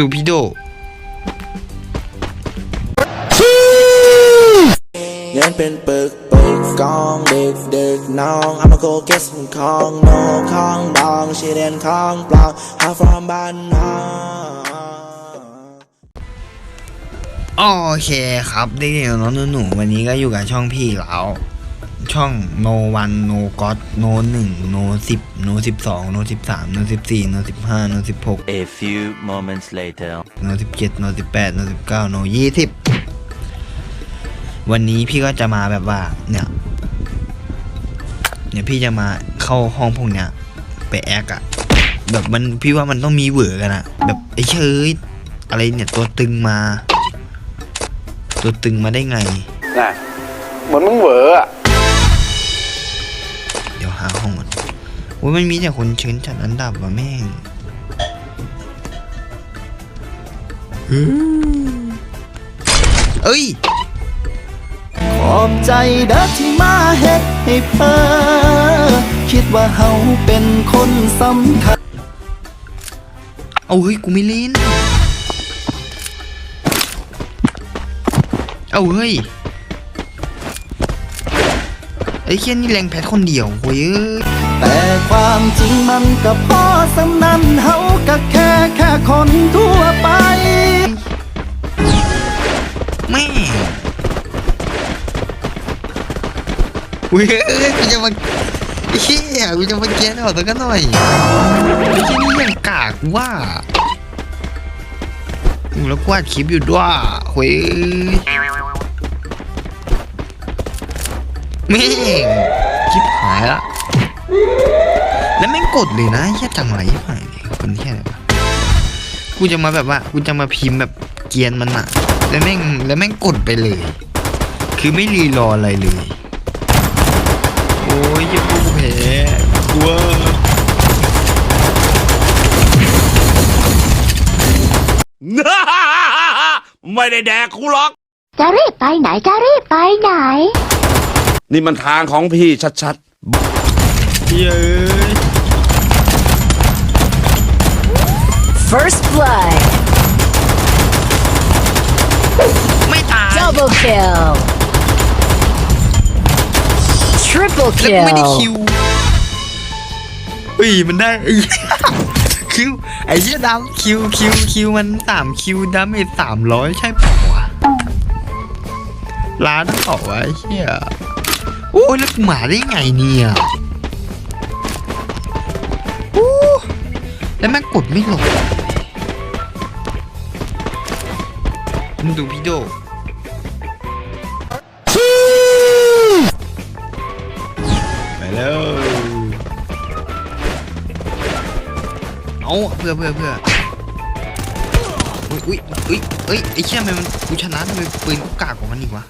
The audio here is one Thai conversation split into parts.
ดูพี่โดเงินเป็นปึกปึกกองดึกดึกน้องเอามาโกเกสของโนของดองชีเดนของเปล่าหาฟอร์มบ้านนอกโอเคครับเด็กๆน้องๆหนูๆวันนี้ก็อยู่กับช่องพี่แล้ว ช่อง no one no god no หนึ่ง no สิบ no สิบสอง no สิบสาม no สิบสี่ no สิบห้า no สิบหก A few moments later. no สิบเจ็ด no สิบแปด no สิบเก้า no ยี่สิบวันนี้พี่ก็จะมาแบบว่า เนี่ยเนี่ยพี่จะมาเข้าห้องพวกเนี้ยไปแอคอะแบบมันพี่ว่ามันต้องมีเหวอกันอะแบบไอ้เชยอะไรเนี่ยตัวตึงมา ตัวตึงมาได้ไงน่ะเหมือนมึงเหวออะเดี๋ยว หาห้องก่อนโอ้ยมันมีแต่คนเชิญจัดอันดับว่ะแม่งเอ้ย ขอบใจเด้อที่มาเฮ็ดให้เพ้อคิดว่าเฮาเป็นคนสำคัญ เอาเฮ้ยกูไม่เล่น เอาเฮ้ย ไอ้เคียนี่แรงแพทคนเดียวเว้ยเอ้ยแต่ความจริงมันก็พอสำนันเฮาก็แค่แค่คนทั่วไป แม่เว้ยเอ้ยกูจะมาไอ้เฮียกูจะมาเกียร์ออกตัวกันหน่อยไอ้เฮียนี่ยังกากว่าอืมแล้วกวาดคลิปอยู่ด้วยเว้ย แม่งคลิปหายละ แล้วแม่งกดเลยนะแค่ทำอะไรไม่ายเนี่ยคนแค่ไหนวะกูจะมาแบบว่ากูจะมาพิมพ์แบบเกรียนมันอะแล้วแม่งแล้วแม่งกดไปเลย คือไม่รีรออะไรเลย โอ้ยยังกูแพ้กลัวไม่ได้แดกกูหรอก จะรีบไปไหนจะรีบไปไหน นี่มันทางของพี่ชัดเย้ย First blood. ไม่ตาย Double kill. Triple แล้วกูไม่ได้ kill. คิวเฮ้ยมันได้เอ้ย คิวไอ้เชี่ยดำคิวคิวคิวมันสามคิวดาเมจสามร้อยใช่เปล่าวะล้านเปล่าวะไอ้เชี่ย โอ้ยแล้วกูมาได้ไงเนี่ยโอ้แล้วแม่งกดไม่ลงมึงดูพี่โดไปแล้วเอาเพื่อเพื่อเพื่ออุ้ยอุ้ยอุ้ยเอ้ยไอ้เชี่ยทำไมมันกูชนะทำไมปืนกูกากกว่ามันอีกวะ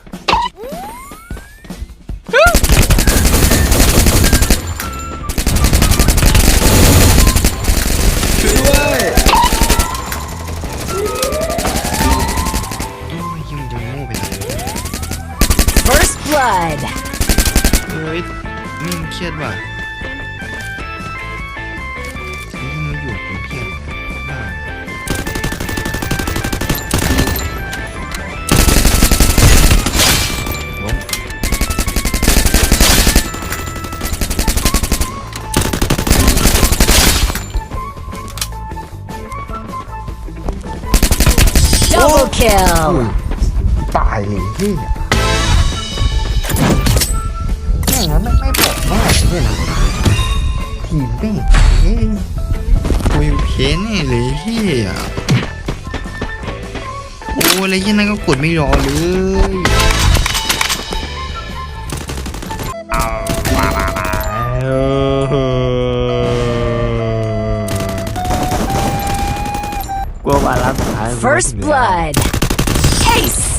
blood. เฮ้ยนี่มันเครียดว่ะนี่มันอยู่เป็นเพียงบ้าล้ม Double kill. ตายเลยพี่แม่ งแล้วไม่ไม่บอกแม่เลยนะทีมแม่งเฮ้ยคุยเพ้นแน่เลยเฮียโอ้อะไรที่นั่นก็กดไม่รอเลยเอามามามาเออกลัวว่ารักสุดท้ายมัน First blood. Ace.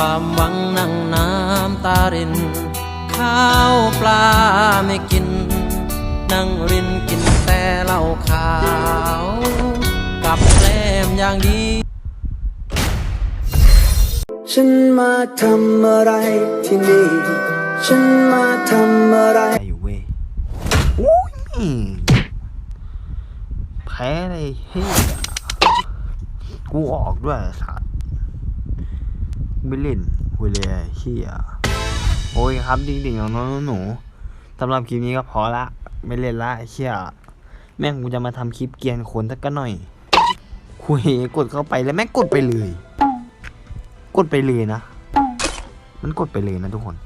ความหวังนั่งน้ำตาริน ข้าวปลาไม่กิน นั่งรินกินแต่เหล้าขาว กับแกล้มอย่างดี ฉันมาทำอะไรที่นี่ ฉันมาทำอะไรได้อยู่เว้ยโอ้ยแม่งแพ้เลยเฮียกูออกด้วยไอ้สัตว์ ไม่เล่นคุยเลยเฮียโอ้ยครับดิ่งๆน้องหนูสำหรับคลิปนี้ก็พอละ ไม่เล่นละเฮียแม่งกูจะมาทำคลิปเกียนคนสักก็หน่อยคุยกดเข้าไปแล้วแม่งกดไปเลย กดไปเลยนะ มันกดไปเลยนะทุกคน